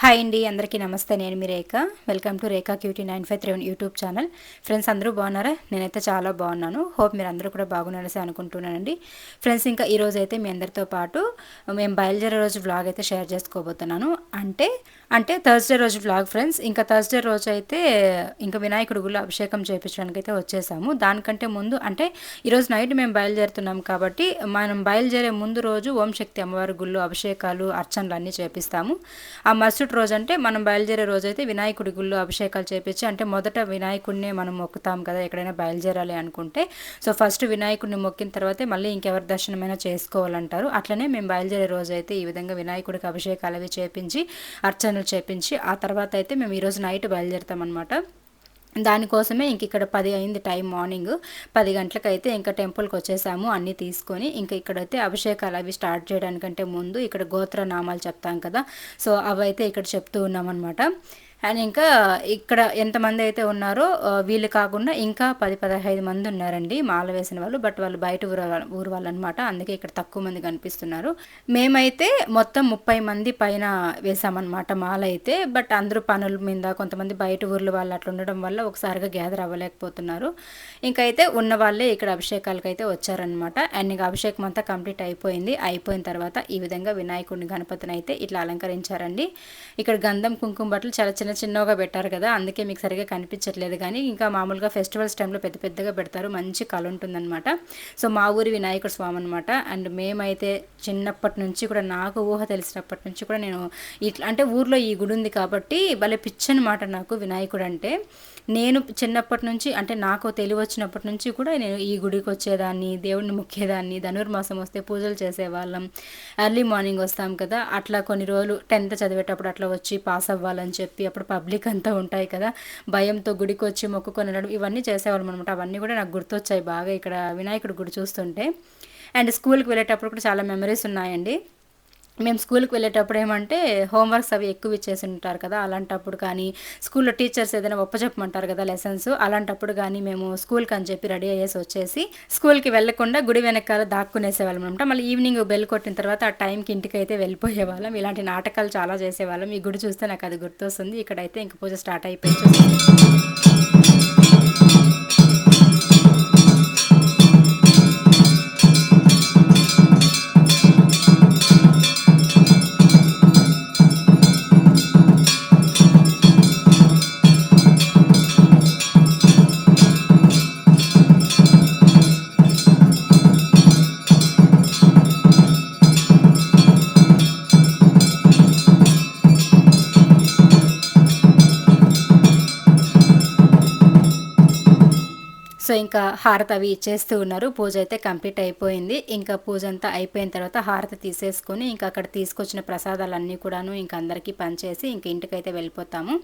Hi అండి అందరికీ నమస్తే. నేను మీ Rekha. Welcome to Rekha cutie nine five three YouTube channel friends అందరూ బాగున్నారా? నేనైతే చాలా బాగున్నాను. హోప్ మీరు అందరూ కూడా బాగున్నారని అనుకుంటున్నానండి. ఫ్రెండ్స్ ఇంకా ఈరోజు అయితే మీ అందరితో పాటు మేము బయలుదేరే రోజు వ్లాగ్ అయితే షేర్ చేసుకోబోతున్నాను. అంటే అంటే థర్స్డే రోజు వ్లాగ్ ఫ్రెండ్స్ ఇంకా థర్స్డే రోజు అయితే ఇంకా వినాయకుడు గుళ్ళు అభిషేకం చేయించడానికి అయితే వచ్చేసాము. దానికంటే ముందు అంటే ఈరోజు నైట్ మేము బయలుదేరుతున్నాం కాబట్టి మనం బయలుదేరే ముందు రోజు ఓం శక్తి అమ్మవారి గుళ్ళు అభిషేకాలు అర్చనలు అన్నీ చేపిస్తాము. ఆ మరుసటి రోజు అంటే మనం బయలుదేరే రోజు అయితే వినాయకుడి గుళ్ళు అభిషేకాలు చేపించి అంటే మొదట వినాయకుడిని మనం మొక్కుతాం కదా ఎక్కడైనా బయలుదేరాలి అనుకుంటే. సో ఫస్ట్ వినాయకుడిని మొక్కిన తర్వాతే మళ్ళీ ఇంకెవరి దర్శనమైనా చేసుకోవాలంటారు. అట్లనే మేము బయలుదేరే రోజు అయితే ఈ విధంగా వినాయకుడికి అభిషేకాలు అవి చేపించి అర్చనలు చేపించి ఆ తర్వాత అయితే మేము ఈరోజు నైట్ బయలుదేరుతాం అనమాట దానికోసమే ఇంక ఇక్కడ పది అయింది టైం మార్నింగ్. పది గంటలకైతే ఇంకా టెంపుల్కి వచ్చేసాము. అన్నీ తీసుకొని ఇంకా ఇక్కడైతే అభిషేకాలు అవి స్టార్ట్ చేయడానికంటే ముందు ఇక్కడ గోత్ర నామాలు చెప్తాం కదా. సో అవైతే ఇక్కడ చెప్తూ ఉన్నామన్నమాట. అండ్ ఇంకా ఇక్కడ ఎంతమంది అయితే ఉన్నారో వీళ్ళు కాకుండా ఇంకా పది పదహైదు మంది ఉన్నారండి. మాల వేసిన వాళ్ళు బట్ వాళ్ళు బయట ఊరు ఊరు వాళ్ళు అనమాట అందుకే ఇక్కడ తక్కువ మంది కనిపిస్తున్నారు. మేమైతే మొత్తం ముప్పై మంది పైన వేసామన్నమాట మాల అయితే. బట్ అందరూ పనుల మీద కొంతమంది బయట ఊర్లు వాళ్ళు అట్లా ఉండడం వల్ల ఒకసారిగా గ్యాదర్ అవ్వలేకపోతున్నారు. ఇంకైతే ఉన్న వాళ్ళే ఇక్కడ అభిషేకాలకు అయితే వచ్చారనమాట అండ్ ఇంకా అభిషేకం అంతా కంప్లీట్ అయిపోయింది. అయిపోయిన తర్వాత ఈ విధంగా వినాయకుడిని గణపతిని అయితే ఇట్లా అలంకరించారండి. ఇక్కడ గంధం కుంకుమ బట్టలు చాలా చిన్న చిన్నగా పెట్టారు కదా అందుకే మీకు సరిగా కనిపించట్లేదు. కానీ ఇంకా మామూలుగా ఫెస్టివల్స్ టైంలో పెద్ద పెద్దగా పెడతారు మంచి కళ ఉంటుందన్నమాట. సో మా ఊరి వినాయకుడు స్వామి అనమాట అండ్ మేమైతే చిన్నప్పటి నుంచి కూడా నాకు ఊహ తెలిసినప్పటి నుంచి కూడా నేను ఇట్లా అంటే ఊర్లో ఈ గుడి ఉంది కాబట్టి భలే పిచ్చనమాట నాకు వినాయకుడు అంటే. నేను చిన్నప్పటి నుంచి అంటే నాకు తెలివి వచ్చినప్పటి నుంచి కూడా నేను ఈ గుడికి వచ్చేదాన్ని దేవుడిని మొక్కేదాన్ని ధనుర్మాసం వస్తే పూజలు చేసేవాళ్ళం ఎర్లీ మార్నింగ్ వస్తాం కదా అట్లా కొన్ని రోజులు టెన్త్ చదివేటప్పుడు అట్లా వచ్చి పాస్ అవ్వాలని చెప్పి అప్పుడు పబ్లిక్ అంతా ఉంటాయి కదా. భయంతో గుడికి వచ్చి మొక్కుకొని ఇవన్నీ చేసేవాళ్ళం అనమాట అవన్నీ కూడా నాకు గుర్తొచ్చాయి బాగా ఇక్కడ వినాయకుడు గుడి చూస్తుంటే. అండ్ స్కూల్కి వెళ్ళేటప్పుడు కూడా చాలా మెమరీస్ ఉన్నాయండి. మేము స్కూల్కి వెళ్ళేటప్పుడు ఏమంటే హోంవర్క్స్ అవి ఎక్కువ ఇచ్చేసి ఉంటారు కదా అలాంటప్పుడు కానీ స్కూల్లో టీచర్స్ ఏదైనా ఒప్పచెప్పమంటారు కదా లెసన్స్ అలాంటప్పుడు కానీ మేము స్కూల్కి అని చెప్పి రెడీ అయ్యేసి వచ్చేసి స్కూల్కి వెళ్ళకుండా గుడి వెనకాల దాక్కునేసేవాళ్ళం అనమాట మళ్ళీ ఈవినింగ్ బెల్ కొట్టిన తర్వాత ఆ టైంకి ఇంటికి అయితే వెళ్ళిపోయేవాళ్ళం. ఇలాంటి నాటకాలు చాలా చేసేవాళ్ళం. ఈ గుడి చూస్తే నాకు అది గుర్తొస్తుంది. ఇక్కడైతే ఇంక పూజ స్టార్ట్ అయిపోయింది సో ఇంకా హారతి అవి ఇచ్చేస్తూ ఉన్నారు. పూజ అయితే కంప్లీట్ అయిపోయింది. ఇంకా పూజ అంతా అయిపోయిన తర్వాత హారతి తీసేసుకొని ఇంకా అక్కడ తీసుకొచ్చిన ప్రసాదాలన్నీ కూడాను ఇంకా అందరికీ పనిచేసి ఇంక ఇంటికైతే వెళ్ళిపోతాము.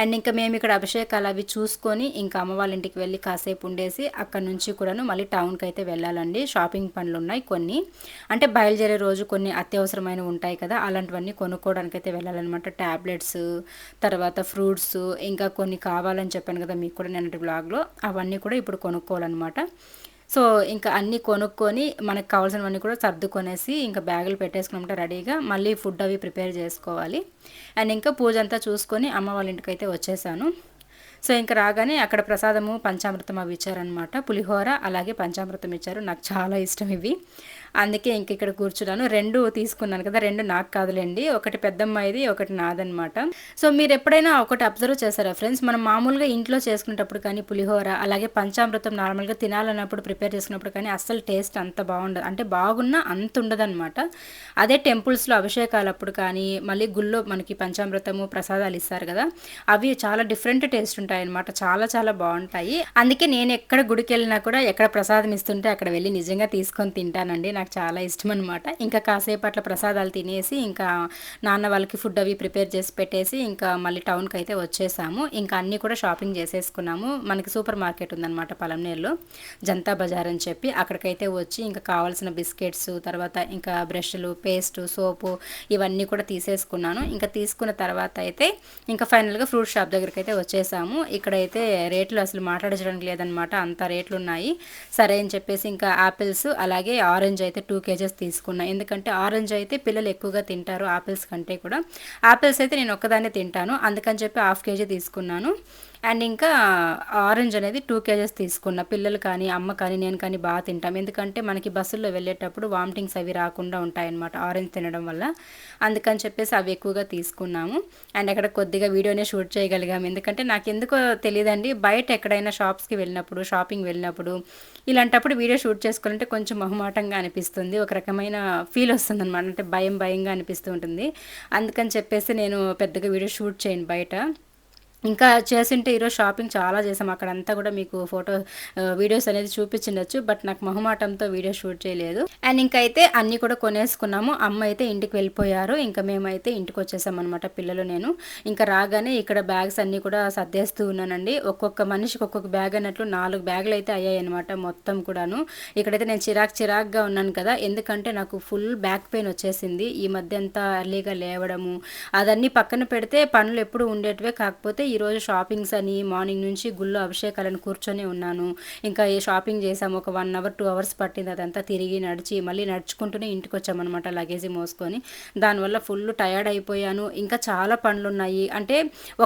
అండ్ ఇంకా మేము ఇక్కడ అభిషేకాలు అవి చూసుకొని ఇంకా అమ్మ వాళ్ళ ఇంటికి వెళ్ళి కాసేపు ఉండేసి అక్కడ నుంచి కూడాను మళ్ళీ టౌన్కి అయితే వెళ్ళాలండి. షాపింగ్ పనులు ఉన్నాయి కొన్ని. అంటే బయలుదేరే రోజు కొన్ని అత్యవసరమైనవి ఉంటాయి కదా అలాంటివన్నీ కొనుక్కోవడానికి అయితే వెళ్ళాలన్నమాట. ట్యాబ్లెట్స్ తర్వాత ఫ్రూట్స్ ఇంకా కొన్ని కావాలని చెప్పాను కదా మీకు కూడా నేను బ్లాగ్లో అవన్నీ కూడా ఇప్పుడు ఇప్పుడు కొనుక్కోవాలన్నమాట. సో ఇంకా అన్నీ కొనుక్కొని మనకు కావాల్సినవన్నీ కూడా సర్దుకొనేసి ఇంకా బ్యాగులు పెట్టేసుకున్నమాట రెడీగా మళ్ళీ ఫుడ్ అవి ప్రిపేర్ చేసుకోవాలి. అండ్ ఇంకా పూజ అంతా చూసుకొని అమ్మ వాళ్ళ ఇంటికి అయితే వచ్చేసాను. సో ఇంకా రాగానే అక్కడ ప్రసాదము పంచామృతం అవి ఇచ్చారనమాట పులిహోర అలాగే పంచామృతం ఇచ్చారు. నాకు చాలా ఇష్టం ఇవి. అందుకే ఇంక ఇక్కడ కూర్చున్నాను. రెండు తీసుకున్నాను కదా రెండు నాకు కాదులేండి. ఒకటి పెద్దమ్మాయిది ఒకటి నాదనమాట సో మీరు ఎప్పుడైనా ఒకటి అబ్జర్వ్ చేశారా ఫ్రెండ్స్? మనం మామూలుగా ఇంట్లో చేసుకునేటప్పుడు కానీ పులిహోర అలాగే పంచామృతం నార్మల్గా తినాలన్నప్పుడు ప్రిపేర్ చేసుకున్నప్పుడు కానీ అస్సలు టేస్ట్ అంత బాగుండదు. అంటే బాగున్నా అంత ఉండదన్నమాట. అదే టెంపుల్స్లో అభిషేకాలప్పుడు కానీ మళ్ళీ గుళ్ళో మనకి పంచామృతము ప్రసాదాలు ఇస్తారు కదా అవి చాలా డిఫరెంట్ టేస్ట్ ఉంటాయి అనమాట చాలా చాలా బాగుంటాయి. అందుకే నేను ఎక్కడ గుడికి వెళ్ళినా కూడా ఎక్కడ ప్రసాదం ఇస్తుంటే అక్కడ వెళ్ళి నిజంగా తీసుకొని తింటానండి. నాకు చాలా ఇష్టం అనమాట ఇంకా కాసేపు అట్లా ప్రసాదాలు తినేసి ఇంకా నాన్న వాళ్ళకి ఫుడ్ అవి ప్రిపేర్ చేసి పెట్టేసి ఇంకా మళ్ళీ టౌన్కి అయితే వచ్చేసాము. ఇంకా అన్నీ కూడా షాపింగ్ చేసేసుకున్నాము. మనకి సూపర్ మార్కెట్ ఉందన్నమాట పలంనేరులో జనతా బజార్ అని చెప్పి అక్కడికైతే వచ్చి ఇంకా కావాల్సిన బిస్కెట్స్ తర్వాత ఇంకా బ్రష్లు పేస్ట్ సోపు ఇవన్నీ కూడా తీసేసుకున్నాను. ఇంకా తీసుకున్న తర్వాత అయితే ఇంకా ఫైనల్గా ఫ్రూట్ షాప్ దగ్గరికి అయితే వచ్చేసాము. ఇక్కడైతే రేట్లు అసలు మాట్లాడించడానికి లేదనమాట అంత రేట్లు ఉన్నాయి సరే అని చెప్పేసి ఇంకా ఆపిల్స్ అలాగే ఆరెంజ్ అయితే టూ కేజెస్ తీసుకున్నా. ఎందుకంటే ఆరెంజ్ అయితే పిల్లలు ఎక్కువగా తింటారు ఆపిల్స్ కంటే కూడా. ఆపిల్స్ అయితే నేను ఒక్కదాన్నే తింటాను. అందుకని చెప్పి హాఫ్ కేజీ తీసుకున్నాను. అండ్ ఇంకా ఆరెంజ్ అనేది టూ కేజెస్ తీసుకున్న పిల్లలు కానీ అమ్మ కానీ నేను కానీ బాగా తింటాం. ఎందుకంటే మనకి బస్సుల్లో వెళ్ళేటప్పుడు వామిటింగ్స్ అవి రాకుండా ఉంటాయన్నమాట ఆరెంజ్ తినడం వల్ల. అందుకని చెప్పేసి అవి ఎక్కువగా తీసుకున్నాము. అండ్ అక్కడ కొద్దిగా వీడియోనే షూట్ చేయగలిగాము. ఎందుకంటే నాకు ఎందుకో తెలియదండి బయట ఎక్కడైనా షాప్స్కి వెళ్ళినప్పుడు షాపింగ్ వెళ్ళినప్పుడు ఇలాంటప్పుడు వీడియో షూట్ చేసుకోవాలంటే కొంచెం మొహమాటంగా అనిపిస్తుంది. ఒక రకమైన ఫీల్ వస్తుంది అనమాట అంటే భయం భయంగా అనిపిస్తూ ఉంటుంది. అందుకని చెప్పేసి నేను పెద్దగా వీడియో షూట్ చేయను బయట. ఇంకా చేసింటే ఈరోజు షాపింగ్ చాలా చేసాం. అక్కడంతా కూడా మీకు ఫోటో వీడియోస్ అనేది చూపించిండొచ్చు బట్ నాకు మొహమాటంతో వీడియో షూట్ చేయలేదు. అండ్ ఇంకైతే అన్నీ కూడా కొనేసుకున్నాము. అమ్మ అయితే ఇంటికి వెళ్ళిపోయారు. ఇంకా మేమైతే ఇంటికి వచ్చేసాం అనమాట పిల్లలు నేను. ఇంకా రాగానే ఇక్కడ బ్యాగ్స్ అన్నీ కూడా సర్దేస్తూ ఉన్నానండి. ఒక్కొక్క మనిషికి ఒక్కొక్క బ్యాగ్ అన్నట్లు నాలుగు బ్యాగులు అయితే అయ్యాయి అనమాట మొత్తం కూడాను. ఇక్కడైతే నేను చిరాక్ చిరాక్గా ఉన్నాను కదా. ఎందుకంటే నాకు ఫుల్ బ్యాక్ పెయిన్ వచ్చేసింది. ఈ మధ్య అంతా ఎర్లీగా లేవడము అదన్నీ పక్కన పెడితే పనులు ఎప్పుడు ఉండేటివే. కాకపోతే ఈరోజు షాపింగ్స్ అని మార్నింగ్ నుంచి గుళ్ళు అభిషేకాలను కూర్చొని ఉన్నాను. ఇంకా ఏ షాపింగ్ చేసాము ఒక వన్ అవర్ టూ అవర్స్ పట్టింది. అదంతా తిరిగి నడిచి మళ్ళీ నడుచుకుంటూనే ఇంటికి వచ్చామన్నమాట లగేజీ మోసుకొని. దానివల్ల ఫుల్ టయర్డ్ అయిపోయాను. ఇంకా చాలా పనులు ఉన్నాయి అంటే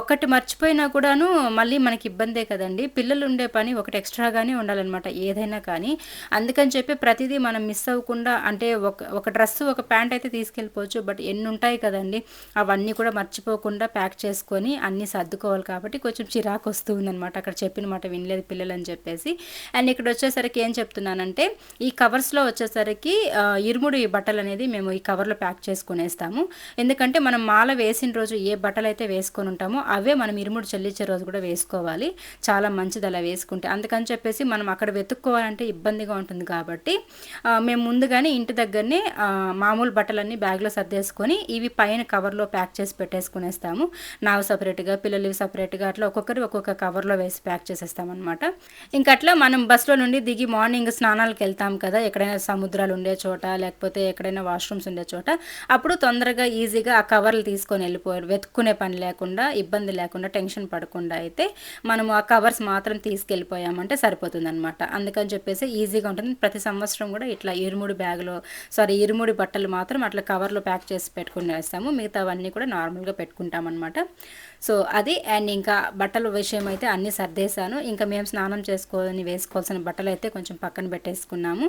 ఒక్కటి మర్చిపోయినా కూడాను మళ్ళీ మనకి ఇబ్బందే కదండి. పిల్లలు ఉండే పని ఒకటి ఎక్స్ట్రాగానే ఉండాలన్నమాట ఏదైనా కానీ. అందుకని చెప్పి ప్రతిదీ మనం మిస్ అవ్వకుండా అంటే ఒక ఒక డ్రెస్ ఒక ప్యాంట్ అయితే తీసుకెళ్ళిపోవచ్చు. బట్ ఎన్ని ఉంటాయి కదండి అవన్నీ కూడా మర్చిపోకుండా ప్యాక్ చేసుకొని అన్నీ సర్దుకోవాలి. చేసుకోవాలి కాబట్టి కొంచెం చిరాకు వస్తూ ఉందనమాట అక్కడ చెప్పిన మాట వినలేదు పిల్లలు అని చెప్పేసి. అండ్ ఇక్కడ వచ్చేసరికి ఏం చెప్తున్నానంటే ఈ కవర్స్లో వచ్చేసరికి ఇరుముడి బట్టలు అనేది మేము ఈ కవర్లో ప్యాక్ చేసుకునేస్తాము. ఎందుకంటే మనం మాల వేసిన రోజు ఏ బట్టలు అయితే వేసుకొని ఉంటామో అవే మనం ఇరుముడు చెల్లించే రోజు కూడా వేసుకోవాలి. చాలా మంచిది అలా వేసుకుంటే. అందుకని చెప్పేసి మనం అక్కడ వెతుక్కోవాలంటే ఇబ్బందిగా ఉంటుంది కాబట్టి మేము ముందుగానే ఇంటి దగ్గరనే మామూలు బట్టలన్నీ బ్యాగ్లో సర్దేసుకొని ఇవి పైన కవర్లో ప్యాక్ చేసి పెట్టేసుకునేస్తాము. నావు సపరేట్గా పిల్లలు సపరేట్గా అట్లా ఒక్కొక్కరు ఒక్కొక్క కవర్లో వేసి ప్యాక్ చేసేస్తామన్నమాట. ఇంకా అట్లా మనం బస్సులో నుండి దిగి మార్నింగ్ స్నానాలకు వెళ్తాం కదా ఎక్కడైనా సముద్రాలు ఉండే చోట లేకపోతే ఎక్కడైనా వాష్రూమ్స్ ఉండే చోట అప్పుడు తొందరగా ఈజీగా ఆ కవర్లు తీసుకొని వెళ్ళిపోయారు వెతుక్కునే పని లేకుండా ఇబ్బంది లేకుండా టెన్షన్ పడకుండా అయితే మనము ఆ కవర్స్ మాత్రం తీసుకెళ్ళిపోయామంటే సరిపోతుంది అనమాట అందుకని చెప్పేసి ఈజీగా ఉంటుంది. ప్రతి సంవత్సరం కూడా ఇట్లా ఇరుముడి బ్యాగులో సారీ ఇరుముడి బట్టలు మాత్రం అట్లా కవర్లో ప్యాక్ చేసి పెట్టుకుని వేస్తాము మిగతావన్నీ కూడా నార్మల్గా పెట్టుకుంటాం అనమాట సో అది అండ్ ఇంకా బట్టల విషయం అయితే అన్నీ సర్దేశాను. ఇంకా మేము స్నానం చేసుకొని వేసుకోవాల్సిన బట్టలు అయితే కొంచెం పక్కన పెట్టేసుకున్నాము.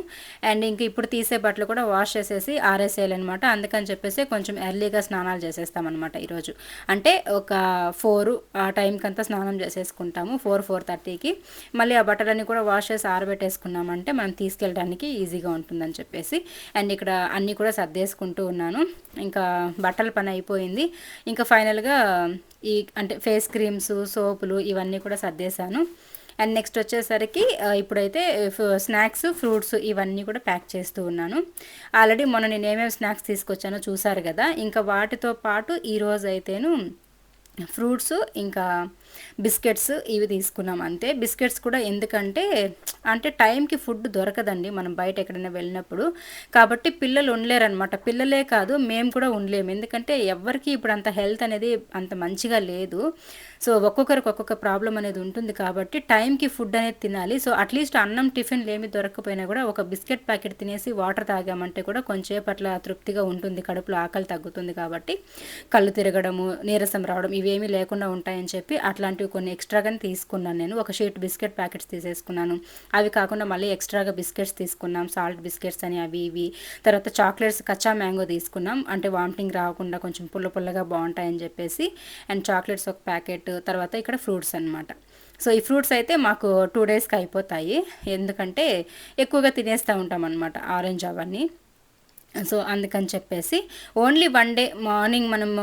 అండ్ ఇంక ఇప్పుడు తీసే బట్టలు కూడా వాష్ చేసేసి ఆరేసేయాలన్నమాట. అందుకని చెప్పేసి కొంచెం ఎర్లీగా స్నానాలు చేసేస్తామన్నమాట ఈరోజు. అంటే ఒక ఫోర్ ఆ టైంకి అంతా స్నానం చేసేసుకుంటాము ఫోర్ ఫోర్ థర్టీకి. మళ్ళీ ఆ బట్టలన్నీ కూడా వాష్ చేసి ఆరబెట్టేసుకున్నామంటే మనం తీసుకెళ్ళడానికి ఈజీగా ఉంటుందని చెప్పేసి అండ్ ఇక్కడ అన్నీ కూడా సర్దేసుకుంటూ ఉన్నాను. ఇంకా బట్టల పని అయిపోయింది. ఇంకా ఫైనల్గా ఈ అంటే ఫేస్ క్రీమ్స్ సోపులు ఇవన్నీ కూడా సర్దేశాను. అండ్ నెక్స్ట్ వచ్చేసరికి ఇప్పుడైతే స్నాక్స్ ఫ్రూట్స్ ఇవన్నీ కూడా ప్యాక్ చేస్తూ ఉన్నాను. ఆల్రెడీ మొన్న నేను ఏమేమి స్నాక్స్ తీసుకొచ్చానో చూసారు కదా. ఇంకా వాటితో పాటు ఈరోజు అయితేను ఫ్రూట్స్ ఇంకా బిస్కెట్స్ ఇవి తీసుకున్నాం అంతే. బిస్కెట్స్ కూడా ఎందుకంటే అంటే టైంకి ఫుడ్ దొరకదండి మనం బయట ఎక్కడైనా వెళ్ళినప్పుడు. కాబట్టి పిల్లలు ఉండలేరనమాట పిల్లలే కాదు మేము కూడా ఉండలేము. ఎందుకంటే ఎవరికి ఇప్పుడు అంత హెల్త్ అనేది అంత మంచిగా లేదు. సో ఒక్కొక్కరికి ఒక్కొక్క ప్రాబ్లం అనేది ఉంటుంది కాబట్టి టైంకి ఫుడ్ అనేది తినాలి. సో అట్లీస్ట్ అన్నం టిఫిన్లు ఏమి దొరకకపోయినా కూడా ఒక బిస్కెట్ ప్యాకెట్ తినేసి వాటర్ తాగామంటే కూడా కొంచెంసేపట్ల తృప్తిగా ఉంటుంది. కడుపులో ఆకలి తగ్గుతుంది కాబట్టి కళ్ళు తిరగడము నీరసం రావడం ఇవేమీ లేకుండా ఉంటాయని చెప్పి అట్లా అట్లాంటివి కొన్ని ఎక్స్ట్రాగానే తీసుకున్నాను నేను. ఒక షీట్ బిస్కెట్ ప్యాకెట్స్ తీసేసుకున్నాను. అవి కాకుండా మళ్ళీ ఎక్స్ట్రాగా బిస్కెట్స్ తీసుకున్నాం. సాల్ట్ బిస్కెట్స్ అని అవి ఇవి. తర్వాత చాక్లెట్స్ కచ్చా మ్యాంగో తీసుకున్నాం. అంటే వామిటింగ్ రాకుండా కొంచెం పుల్ల పుల్లగా బాగుంటాయని చెప్పేసి. అండ్ చాక్లెట్స్ ఒక ప్యాకెట్. తర్వాత ఇక్కడ ఫ్రూట్స్ అనమాట సో ఈ ఫ్రూట్స్ అయితే మాకు టూ డేస్కి అయిపోతాయి. ఎందుకంటే ఎక్కువగా తినేస్తూ ఉంటాం అనమాట ఆరెంజ్ అవన్నీ. సో అందుకని చెప్పేసి ఓన్లీ వన్ డే మార్నింగ్ మనము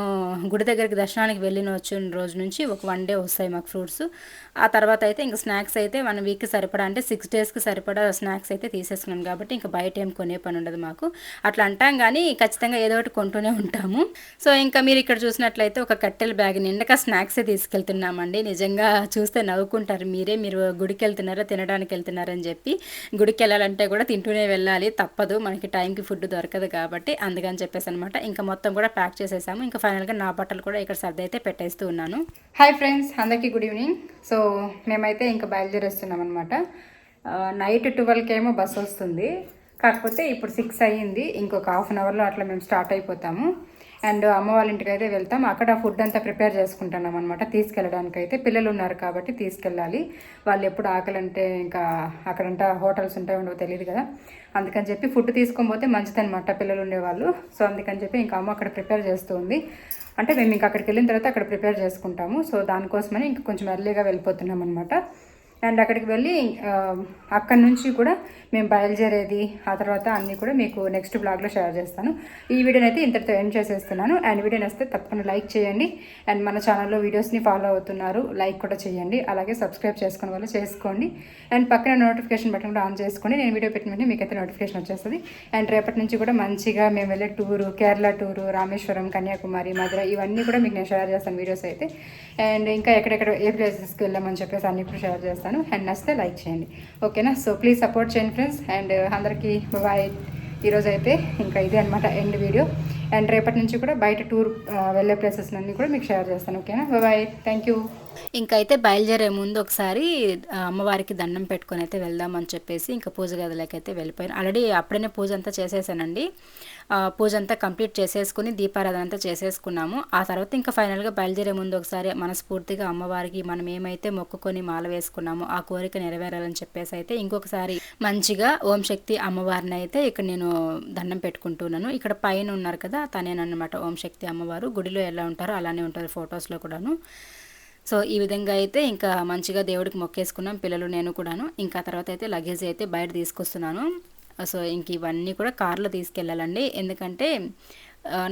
గుడి దగ్గరికి దర్శనానికి వెళ్ళిన వచ్చిన రోజు నుంచి ఒక వన్ డే వస్తాయి మాకు ఫ్రూట్స్. ఆ తర్వాత అయితే ఇంకా స్నాక్స్ అయితే వన్ వీక్కి సరిపడా అంటే సిక్స్ డేస్కి సరిపడా స్నాక్స్ అయితే తీసేసుకున్నాం కాబట్టి ఇంకా బయట ఏం కొనే పని ఉండదు మాకు. అట్లా అంటాం కానీ ఖచ్చితంగా ఏదో ఒకటి కొంటూనే ఉంటాము. సో ఇంకా మీరు ఇక్కడ చూసినట్లయితే ఒక కట్టెల బ్యాగ్ నిండక స్నాక్సే తీసుకెళ్తున్నామండి. నిజంగా చూస్తే నవ్వుకుంటారు. మీరే మీరు గుడికి వెళ్తున్నారా తినడానికి వెళ్తున్నారని చెప్పి గుడికి వెళ్ళాలంటే కూడా తింటూనే వెళ్ళాలి. తప్పదు. మనకి టైంకి ఫుడ్ దొరక దొరకదు కాబట్టి అందుకని చెప్పేసి అనమాట ఇంకా మొత్తం కూడా ప్యాక్ చేసేసాము. ఇంకా ఫైనల్గా నా బట్టలు కూడా ఇక్కడ సర్ది అయితే పెట్టేస్తూ ఉన్నాను. హాయ్ ఫ్రెండ్స్ అందరికీ గుడ్ ఈవినింగ్ సో మేమైతే ఇంకా బయలుదేరేస్తున్నాం అనమాట నైట్ ట్వెల్వ్కి ఏమో బస్సు వస్తుంది. కాకపోతే ఇప్పుడు సిక్స్ అయ్యింది. ఇంకొక హాఫ్ అన్ అవర్లో అట్లా మేము స్టార్ట్ అయిపోతాము. అండ్ అమ్మ వాళ్ళ ఇంటికి అయితే వెళ్తాం. అక్కడ ఫుడ్ అంతా ప్రిపేర్ చేసుకుంటున్నాం అనమాట తీసుకెళ్ళడానికి అయితే పిల్లలు ఉన్నారు కాబట్టి తీసుకెళ్ళాలి. వాళ్ళు ఎప్పుడు ఆకలి అంటే ఇంకా అక్కడంతా హోటల్స్ ఉంటాయి ఉండవో తెలియదు కదా. అందుకని చెప్పి ఫుడ్ తీసుకొని పోతే మంచిదనమాట పిల్లలు ఉండేవాళ్ళు. సో అందుకని చెప్పి ఇంకా అమ్మ అక్కడ ప్రిపేర్ చేస్తూ ఉంది. అంటే మేము ఇంకా అక్కడికి వెళ్ళిన తర్వాత అక్కడ ప్రిపేర్ చేసుకుంటాము. సో దానికోసమని ఇంకా కొంచెం ఎర్లీగా వెళ్ళిపోతున్నాం అనమాట అండ్ అక్కడికి వెళ్ళి అక్కడి నుంచి కూడా మేము బయలుదేరేది. ఆ తర్వాత అన్నీ కూడా మీకు నెక్స్ట్ బ్లాగ్లో షేర్ చేస్తాను. ఈ వీడియోని అయితే ఇంతటితో ఎండ్ చేసేస్తున్నాను. అండ్ వీడియో వస్తే తప్పకుండా లైక్ చేయండి. అండ్ మన ఛానల్లో వీడియోస్ని ఫాలో అవుతున్నారు లైక్ కూడా చేయండి. అలాగే సబ్స్క్రైబ్ చేసుకుని వాళ్ళు చేసుకోండి. అండ్ పక్కన నోటిఫికేషన్ బటన్ కూడా ఆన్ చేసుకోండి నేను వీడియో పెట్టిన వెంటనే మీకైతే నోటిఫికేషన్ వచ్చేస్తుంది. అండ్ రేపటి నుంచి కూడా మంచిగా మేము వెళ్ళే టూరు కేరళ టూరు రామేశ్వరం కన్యాకుమారి మధుర ఇవన్నీ కూడా మీకు నేను షేర్ చేస్తాను వీడియోస్ అయితే. అండ్ ఇంకా ఎక్కడెక్కడ ఏ ప్లేసెస్కి వెళ్ళామని చెప్పేసి అన్ని కూడా షేర్ చేస్తాను. అండ్ నచ్చితే లైక్ చేయండి. ఓకేనా సో ప్లీజ్ సపోర్ట్ చేయండి ఫ్రెండ్స్ అండ్ అందరికీ బాయ్ ఈరోజు అయితే ఇంకా ఇదే అనమాట ఎండ్ వీడియో అండ్ రేపటి నుంచి కూడా బయట టూర్ వెళ్ళే ప్లేసెస్ అన్నీ కూడా మీకు షేర్ చేస్తాను ఓకేనా బాయ్ థ్యాంక్ యూ ఇంకైతే అయితే బయలుదేరే ముందు ఒకసారి అమ్మవారికి దండం పెట్టుకొని అయితే వెళ్దామని చెప్పేసి ఇంకా పూజ గదిలోకి అయితే వెళ్ళిపోయాను. ఆల్రెడీ అప్పుడనే పూజ అంతా చేసేసానండి. పూజ అంతా కంప్లీట్ చేసేసుకుని దీపారాధన అంతా చేసేసుకున్నాము. ఆ తర్వాత ఇంకా ఫైనల్గా బయలుదేరే ముందు ఒకసారి మనస్ఫూర్తిగా అమ్మవారికి మనం ఏమైతే మొక్కుకొని మాల వేసుకున్నామో ఆ కోరిక నెరవేరాలని చెప్పేసి అయితే ఇంకొకసారి మంచిగా ఓం శక్తి అమ్మవారిని అయితే ఇక్కడ నేను దండం పెట్టుకుంటున్నాను. ఇక్కడ పైన ఉన్నారు కదా తనేనమాట ఓం శక్తి అమ్మవారు. గుడిలో ఎలా ఉంటారో అలానే ఉంటారు ఫొటోస్లో కూడాను. సో ఈ విధంగా అయితే ఇంకా మంచిగా దేవుడికి మొక్కేసుకున్నాం పిల్లలు నేను కూడాను. ఇంకా తర్వాత అయితే లగేజ్ అయితే బయట తీసుకొస్తున్నాను. సో ఇంక ఇవన్నీ కూడా కార్లో తీసుకెళ్ళాలండి. ఎందుకంటే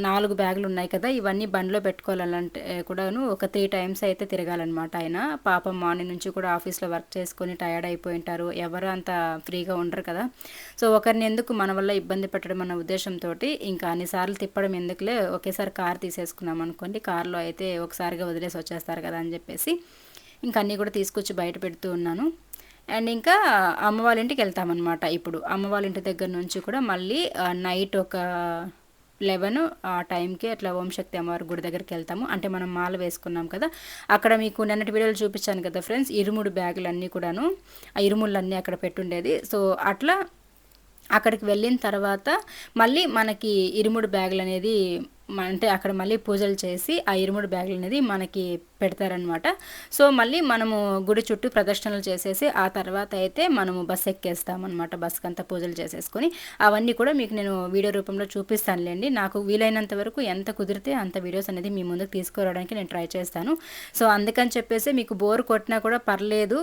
నాలుగు బ్యాగులు ఉన్నాయి కదా ఇవన్నీ బండిలో పెట్టుకోవాలంటే కూడాను ఒక త్రీ టైమ్స్ అయితే తిరగాలన్నమాట ఆయన. పాపం మార్నింగ్ నుంచి కూడా ఆఫీస్లో వర్క్ చేసుకొని టయర్డ్ అయిపోయి ఉంటారు ఎవరు అంత ఫ్రీగా ఉండరు కదా. సో ఒకరిని ఎందుకు మన వల్ల ఇబ్బంది పెట్టడం అన్న ఉద్దేశంతో ఇంకా అన్నిసార్లు తిప్పడం ఎందుకులే ఒకేసారి కార్ తీసేసుకున్నాం అనుకోండి కార్లో అయితే ఒకసారిగా వదిలేసి వచ్చేస్తారు కదా అని చెప్పేసి ఇంకా అన్నీ కూడా తీసుకొచ్చి బయట పెడుతూ ఉన్నాను. అండ్ ఇంకా అమ్మ వాళ్ళ ఇంటికి వెళ్తామన్నమాట ఇప్పుడు. అమ్మ వాళ్ళ ఇంటి దగ్గర నుంచి కూడా మళ్ళీ నైట్ ఒక లెవెన్ ఆ టైంకి అట్లా ఓంశక్తి అమ్మవారి గుడి దగ్గరికి వెళ్తాము. అంటే మనం మాల వేసుకున్నాం కదా అక్కడ మీకు నిన్నటి వీడియోలు చూపించాను కదా ఫ్రెండ్స్ ఇరుముడు బ్యాగులు అన్నీ కూడాను ఆ ఇరుములన్నీ అక్కడ పెట్టుండేది. సో అట్లా అక్కడికి వెళ్ళిన తర్వాత మళ్ళీ మనకి ఇరుముడు బ్యాగులు అనేది అంటే అక్కడ మళ్ళీ పూజలు చేసి ఆ ఇరుముడు బ్యాగులు అనేది మనకి పెడతారనమాట సో మళ్ళీ మనము గుడి చుట్టూ ప్రదర్శనలు చేసేసి ఆ తర్వాత అయితే మనము బస్ ఎక్కేస్తామన్నమాట బస్కి అంతా పూజలు చేసేసుకొని. అవన్నీ కూడా మీకు నేను వీడియో రూపంలో చూపిస్తానులేండి. నాకు వీలైనంత వరకు ఎంత కుదిరితే అంత వీడియోస్ అనేది మీ ముందుకు తీసుకురావడానికి నేను ట్రై చేస్తాను. సో అందుకని చెప్పేసి మీకు బోర్ కొట్టినా కూడా పర్లేదు.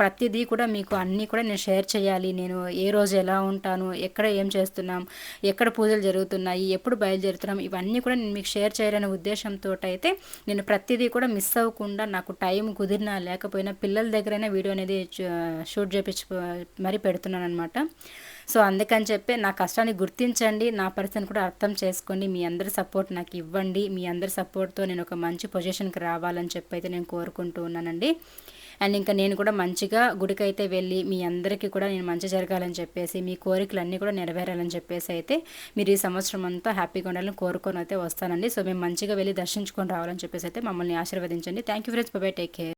ప్రతిదీ కూడా మీకు అన్నీ కూడా నేను షేర్ చేయాలి. నేను ఏ రోజు ఎలా ఉంటాను ఎక్కడ ఏం చేస్తున్నాం ఎక్కడ పూజలు జరుగుతున్నాయి ఎప్పుడు బయలుదేరుతున్నాం ఇవన్నీ కూడా నేను మీకు షేర్ చేయాలనే ఉద్దేశంతో అయితే నేను ప్రతిదీ కూడా మిస్ అవ్వకుండా నాకు టైం కుదిరినా లేకపోయినా పిల్లల దగ్గరైనా వీడియో అనేది షూట్ చేపించి మరీ పెడుతున్నాను అనమాట సో అందుకని చెప్పి నా కష్టాన్ని గుర్తించండి నా పరిస్థితిని కూడా అర్థం చేసుకోండి మీ అందరి సపోర్ట్ నాకు ఇవ్వండి మీ అందరి సపోర్ట్తో నేను ఒక మంచి పొజిషన్కి రావాలని చెప్పి అయితే నేను కోరుకుంటూ ఉన్నానండి. అండ్ ఇంకా నేను కూడా మంచిగా గుడికైతే వెళ్ళి మీ అందరికీ కూడా నేను మంచి జరగాలని చెప్పేసి మీ కోరికలు అన్నీ కూడా నెరవేరాలని చెప్పేసి అయితే మీరు ఈ సంవత్సరం అంతా హ్యాపీగా ఉండాలని కోరుకొని అయితే వస్తానండి. సో మేము మంచిగా వెళ్ళి దర్శించుకొని రావాలని చెప్పేసి అయితే మమ్మల్ని ఆశీర్వదించండి. Thank you friends bye bye take care